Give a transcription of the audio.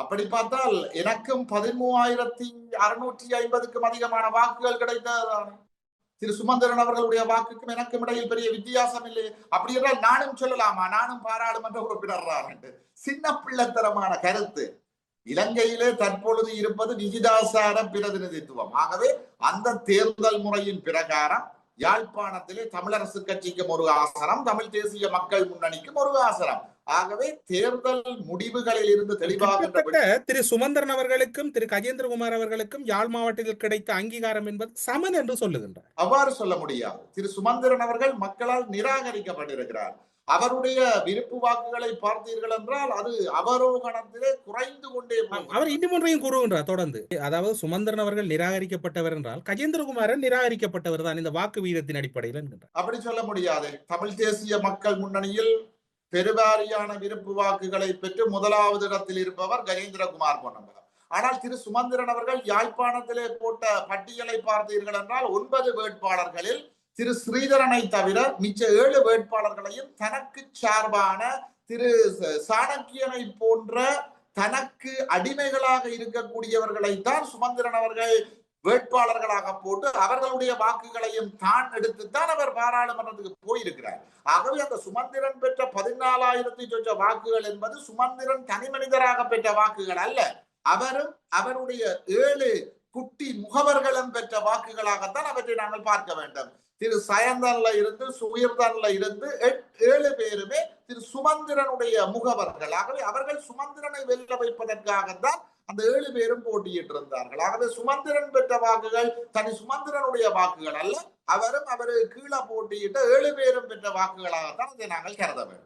அப்படி பார்த்தால் எனக்கும் பதிமூவாயிரத்தி அறுநூற்றி ஐம்பதுக்கும் அதிகமான வாக்குகள் கிடைத்ததானே திரு சுமந்திரன் அவர்களுடைய வாக்குக்கும் எனக்கும் இடையில் பெரிய வித்தியாசம் இல்லை. அப்படி என்றால் நானும் சொல்லலாமா? நானும் பாராளுமன்ற உறுப்பினர் என்று. சின்ன பிள்ளைத்தனமான கருத்து. இலங்கையிலே தற்பொழுது இருப்பது விகிதாசார பிரதிநிதித்துவம். ஆகவே அந்த தேர்தல் முறையின் பிரகாரம் யாழ்ப்பாணத்திலே தமிழரசு கட்சிக்கும் ஒரு ஆசனம் தமிழ் தேசிய மக்கள் முன்னணிக்கும் ஒரு ஆசனம். ஆகவே தேர்தல் முடிவுகளில் இருந்து கிட்டத்தட்ட திரு சுமந்திரன் அவர்களுக்கும் திரு கஜேந்திரகுமார் அவர்களுக்கும் யாழ் மாவட்டத்தில் கிடைத்த அங்கீகாரம் என்பது சமன் என்று சொல்லுகின்றார். அவ்வாறு சொல்ல முடியாது. திரு சுமந்திரன் அவர்கள் மக்களால் நிராகரிக்கப்பட்டிருக்கிறார். அவருடைய விருப்பு வாக்குகளை பார்த்தீர்கள் என்றால் அது அவரோகணத்திலே குறைந்து கொண்டே. அவர் இன்னும் ஒன்றையும் கூறுகின்றார் தொடர்ந்து. அதாவது சுமந்திரன் அவர்கள் நிராகரிக்கப்பட்டவர் என்றால் கஜேந்திரகுமாரன் நிராகரிக்கப்பட்டவர் தான் இந்த வாக்கு வீதத்தின் அடிப்படையில் என்கின்றார். அப்படி சொல்ல முடியாது. தமிழ் தேசிய மக்கள் முன்னணியில் பெருவாரியான விருப்பு வாக்குகளை பெற்று முதலாவது இடத்தில் இருப்பவர் கஜேந்திரகுமார் பொன்னம்பலம். ஆனால் திரு சுமந்திரன் அவர்கள் யாழ்ப்பாணத்திலே போட்ட பட்டியலை பார்த்தீர்கள் என்றால் ஒன்பது வேட்பாளர்களில் திரு ஸ்ரீதரனை தவிர மிச்ச ஏழு வேட்பாளர்களையும் தனக்கு சார்பான திரு சாணக்கியனை போன்ற தனக்கு அடிமைகளாக இருக்கக்கூடியவர்களைத்தான் சுமந்திரன் அவர்கள் வேட்பாளர்களாக போட்டு அவர்களுடைய வாக்குகளையும் தான் எடுத்துத்தான் அவர் பாராளுமன்றத்துக்கு போயிருக்கிறார். ஆகவே அந்த சுமந்திரன் பெற்ற பதினாலாயிரத்தி சொச்ச வாக்குகள் என்பது சுமந்திரன் தனி மனிதராக பெற்ற வாக்குகள் அல்ல. அவரும் அவருடைய ஏழு குட்டி முகவர்களும் பெற்ற வாக்குகளாகத்தான் அவற்றை நாங்கள் பார்க்க வேண்டும். திரு சயந்தன்ல இருந்து சுயர்தன்ல இருந்து ஏழு பேருமே திரு சுமந்திரனுடைய முகவர்கள். ஆகவே அவர்கள் சுமந்திரனை வெல்ல வைப்பதற்காகத்தான் அந்த ஏழு பேரும் போட்டியிட்டு இருந்தார்கள் ஆகவே சுமந்திரன் பெற்ற வாக்குகள் தனி சுமந்திரனுடைய வாக்குகள் அல்ல. அவரும் அவரு கீழே போட்டியிட்ட ஏழு பேரும் பெற்ற வாக்குகளாகத்தான் இதை நாங்கள் கருத வேண்டும்.